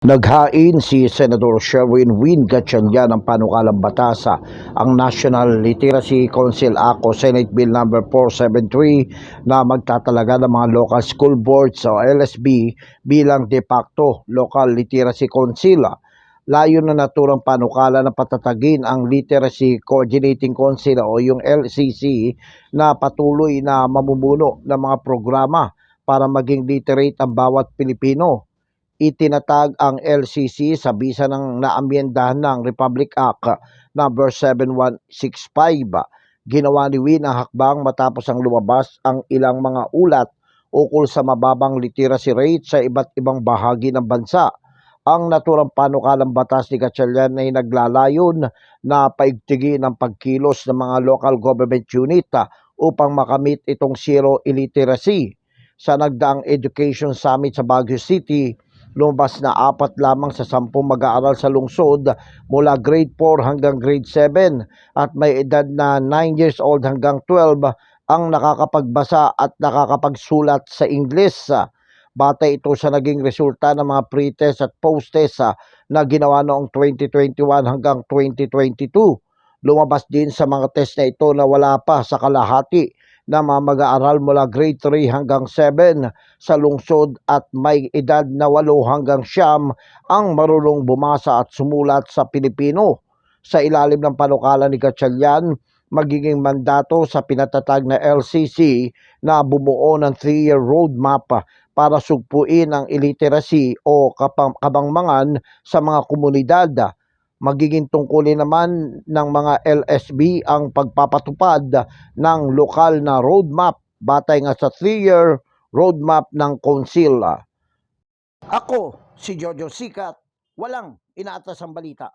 Naghain si Senador Sherwin Win Gatchalian ng panukalang batasa ang National Literacy Council Act Senate Bill No. 473 na magtatalaga ng mga local school boards o LSB bilang de facto local literacy council. Layo na naturang panukala na patatagin ang Literacy Coordinating Council o yung LCC na patuloy na mamumuno ng mga programa para maging literate ang bawat Pilipino itinatag ang LCC sa bisa ng naamyendahan ng Republic Act number 7165. Ginawa ni Win ang hakbang matapos ang lumabas ang ilang mga ulat ukol sa mababang literacy rate sa iba't ibang bahagi ng bansa. Ang naturang panukalang batas ni Gatchalian ay naglalayon na paigtigin ang pagkilos ng mga local government unit upang makamit itong zero illiteracy. Sa nagdaang Education Summit sa Baguio City, lumabas na apat lamang sa sampung mag-aaral sa lungsod mula grade 4 hanggang grade 7 at may edad na 9 years old hanggang 12 ang nakakapagbasa at nakakapagsulat sa Ingles. Batay ito sa naging resulta ng mga pre-test at post-test na ginawa noong 2021 hanggang 2022. Lumabas din sa mga test na ito na wala pa sa kalahati na mga mag-aaral mula grade 3 hanggang 7 sa lungsod at may edad na 8 hanggang siyam ang marunong bumasa at sumulat sa Pilipino. Sa ilalim ng panukala ni Gatchalian, magiging mandato sa pinatatag na LCC na bumuo ng 3-year roadmap para sugpuin ang illiteracy o kabangmangan sa mga komunidad. Magiging tungkulin naman ng mga LSB ang pagpapatupad ng lokal na roadmap batay nga sa 3-year roadmap ng Council. Ako, si Jojo Sikat, walang inaatas ang balita.